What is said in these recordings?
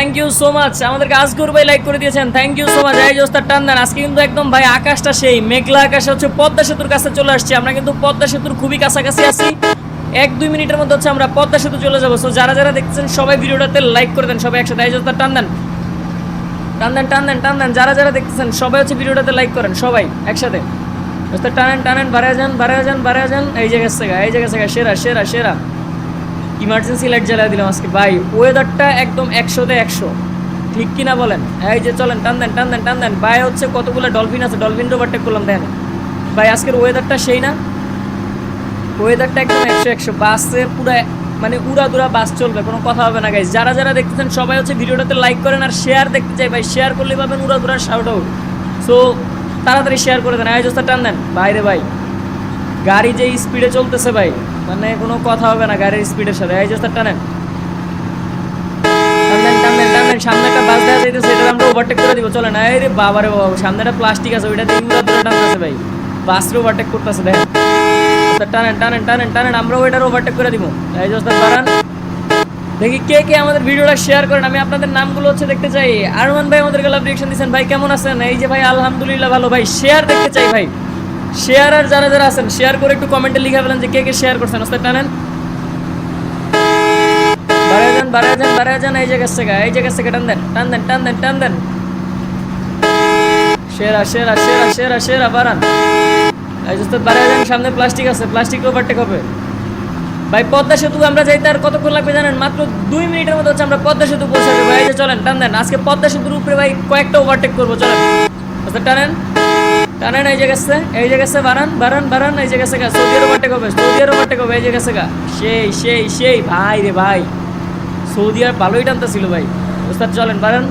Thank you so much আমাদেরকে আজগুর ভাই like করে দিয়েছেন। থ্যাংক ইউ সো মাচ এই জোস্তার টান আজকে কিন্তু একদম ভাই আকাশটা সেই, মেঘলা আকাশে হচ্ছে পদ্মা সেতুর কাছে চলে আসছি। আমরা কিন্তু পদ্মা সেতুর খুবই কাছাকাছি আছি। এক দুই মিনিটের মধ্যে হচ্ছে আমরা পদ্মা সেতু চলে যাব। সো যারা যারা দেখছেন সবাই ভিডিওটাতে লাইক করে দেন, সবাই একসাথে। এই জোস্তার টান দেন। টান দেন যারা যারা দেখতেছেন, সবাই হচ্ছে ভিডিওটাতে লাইক করেন, সবাই একসাথে। দোস্ত টানেন টানেন, বাড়ায় যান বাড়ায় যান বাড়ায় যান। এই জায়গা থেকে, এই জায়গা থেকে, সেরা সেরা সেরা। ইমার্জেন্সি লাইট জ্বালিয়ে দিলাম আজকে। ভাই ওয়েদারটা একদম একশোতে একশো। ঠিক কিনা বলেন? এই যে চলেন, টান দেন টান দেন টান দেন। ভাই, হচ্ছে কতগুলো ডলফিন আছে? ডলফিন ওভারটেক করলাম দেন ভাই, আজকের ওয়েদারটা সেই না? ওয়েদারটা একদম একশো একশো। বাসে পুরো মানে উড়া দুরা বাস চলবে, কোনো কথা হবে না গাইজ যারা যারা দেখতেছেন, সবাই হচ্ছে ভিডিওটাতে লাইক করেন আর শেয়ার দেখতে চাই। ভাই শেয়ার করলে পাবেন উড়া দুরা শাউট আউট সো তাড়াতাড়ি শেয়ার করে দেন। আয়োজনটা টান দেন। বাইরে ভাই। গাড়ি যে স্পিডে চলতেছে ভাই মানে কোনো কথা হবে না গাড়ির স্পিডের সাথে। আয়োজনটা টানেন টানেন টানেন সামনে একটা বাস যাইতেছে এটা আমরা ওভারটেক করে দিব। চলেন, এই রে বাবা রে বাবা, সামনে একটা প্লাস্টিক আছে ওইটা দিয়ে টানতেছে ভাই। ওভারটেক করতেছে টানেন টানেন টানেন টানেন এটার ওভারটেক করে দিব। এই দেখি কে কে আমাদের ভিডিওটা শেয়ার করেন, আমি আপনাদের নামগুলো হচ্ছে দেখতে চাই। আরমান ভাই আমাদেরকে লাভ রিয়েকশন দিচ্ছেন ভাই, কেমন আছেন? এই যে ভাই, আলহামদুলিল্লাহ ভালো। ভাই শেয়ার দেখতে চাই ভাই। শেয়ার আর যারা যারা আছেন শেয়ার করে একটু কমেন্টে লিখে ফেলেন যে কে কে শেয়ার করছেন, ওস্তাদ টানেন বাড়ায় যান বাড়ায় যান বাড়ায় যান এই জায়গার থেকে, এই জায়গার থেকে, টান দেন টান দেন টান দেন টান দেন। সেরা সেরা সেরা সেরা সেরা বাড়ান। এই বাড়ায় যান সামনে প্লাস্টিক আছে প্লাস্টিক ওভারটেক হবে। ভাই, পদ্মা সেতু আমরা যাইতে আর কতক্ষণ লাগবে জানেন? মাত্র দুই মিনিটের মধ্যে হচ্ছে আমরা পদ্মা সেতু পৌঁছে যাব এই যে চলেন, টান দেন। আজকে পদ্মা সেতুর উপরে ভাই কয়েকটা ওভারটেক করব, চলেন। আচ্ছা টানেন? টানেন, এই জায়গা এই জায়গা আছে বাড়ান বাড়ান এই জায়গা আছে সৌদিয়ার ওভারটেক হবে সৌদিয়ার ওভারটেক হবে এই জায়গা সেই সেই সেই, ভাই রে ভাই। সৌদি আর ভালোই টানতেছিল ভাই। ওস্তাদ, চলেন বাড়ান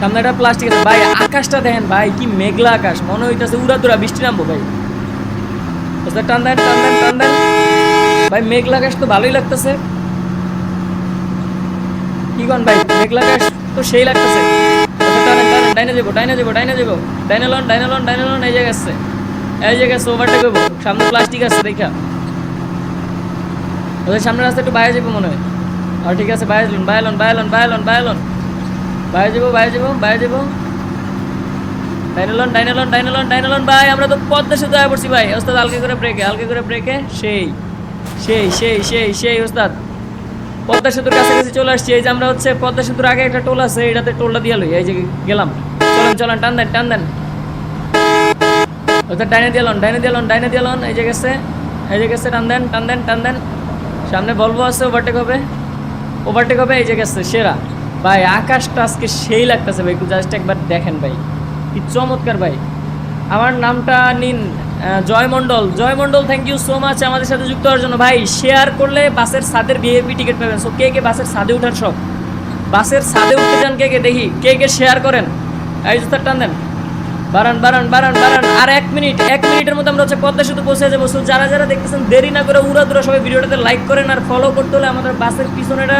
সামনে একটা প্লাস্টিক আছে। ভাই, আকাশটা দেখেন, ভাই, কি মেঘলা আকাশ। মনে হইতেছে উড়া দুরা বৃষ্টি নামবো, ভাই। ওস্তাদ, টান দেন টান দেন টান দেন। ভাই, মেঘলা আকাশ তো ভালোই লাগতেছে। কি কন ভাই, মেঘলা আকাশ তো সেই লাগতেছে। টানেন টানেন ডাইনালন ডাইনালন ডাইনালন ডাইনালন ভাই, আমরা তো পদ্মা সেতু পড়ছি, ভাই। ওস্তাদ, হালকা করে ব্রেকে হালকা করে ব্রেকে সেই সেই সেই সেই সেই, ওস্তাদ। পদ্মা সেতুর কাছাকাছি চলে আসছি। এই যে আমরা হচ্ছে পদ্মা সেতুর আগে একটা টোল আছে, এটাতে টোলটা দিয়ে এই যে গেলাম। চলেন চলেন, টান দেন টান দেন। ওস্তাদ ডাইনে দিয়ালন ডাইনে দিয়ালন ডাইনে দিয়ালন এই যে গেছে, এই যে গেছে, টান দেন টান দেন টান দেন। সামনে বলব আছে ওভারটেক হবে। ওভারটেক হবে, এই যে গেছে, সেরা। ভাই, আকাশটা আজকে সেই লাগতেছে ভাই, একটু জাস্ট একবার দেখেন ভাই। কি চমৎকার ভাই। আমার নামটা নিন। Joy Mondal Joy Mondal thank you so much আমাদের সাথে যুক্ত হওয়ার জন্য। ভাই শেয়ার করলে বাসের ছাদের ভিআইপি টিকিট পাবেন। সো কে কে বাসের ছাদে উঠার সব বাসের ছাদে উঠতে যান কে কে? দেখি, কে কে শেয়ার করেন? এই জুতার টান দেন। বাড়ান বাড়ান বাড়ান বাড়ান। আর এক মিনিট, এক মিনিটের মধ্যে আমরা হচ্ছে পদ্মা সেতু পৌঁছে যাব। সো যারা যারা দেখতেছেন, দেরি না করে উড়া দুরা সবাই ভিডিওটাতে লাইক করেন আর ফলো করতে হলে আমাদের বাসের পিছনেটা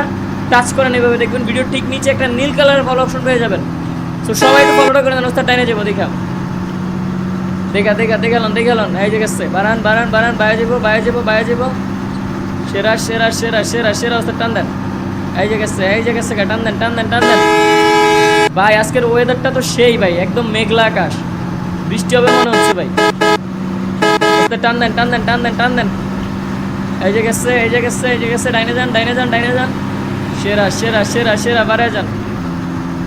টাচ করেন এভাবে। দেখবেন ভিডিও ঠিক নিচে একটা নীল কালারের ফলো অপশন পেয়ে যাবেন। সো সবাই একটু ফলোটা করে দেন ওস্তাদ টাইনে যাব, দেখা। দেখা দেখা দেখালন দেখালন এই যে গেছে। বাড়ান বাড়ান বাড়ান। বাইরে যাব বাইরে যাব বাইরে যাব। সেরা সেরা সেরা সেরা সেরা ওস্তাদ টান দেন। এই যে গেছে, এই যে গেছে টান দেন টান দেন টান দেন। ভাই, আজকের ওয়েদারটা তো সেই ভাই, একদম মেঘলা আকাশ। বৃষ্টি হবে মনে হচ্ছে ভাই। টান দেন টান দেন টান দেন টান দেন। এই যে গেছে, এই যে গেছে, এই যে গেছে, ডাইনে যান ডাইনে যান ডাইনে যান। সেরা সেরা সেরা সেরা, বাড়ায় যান।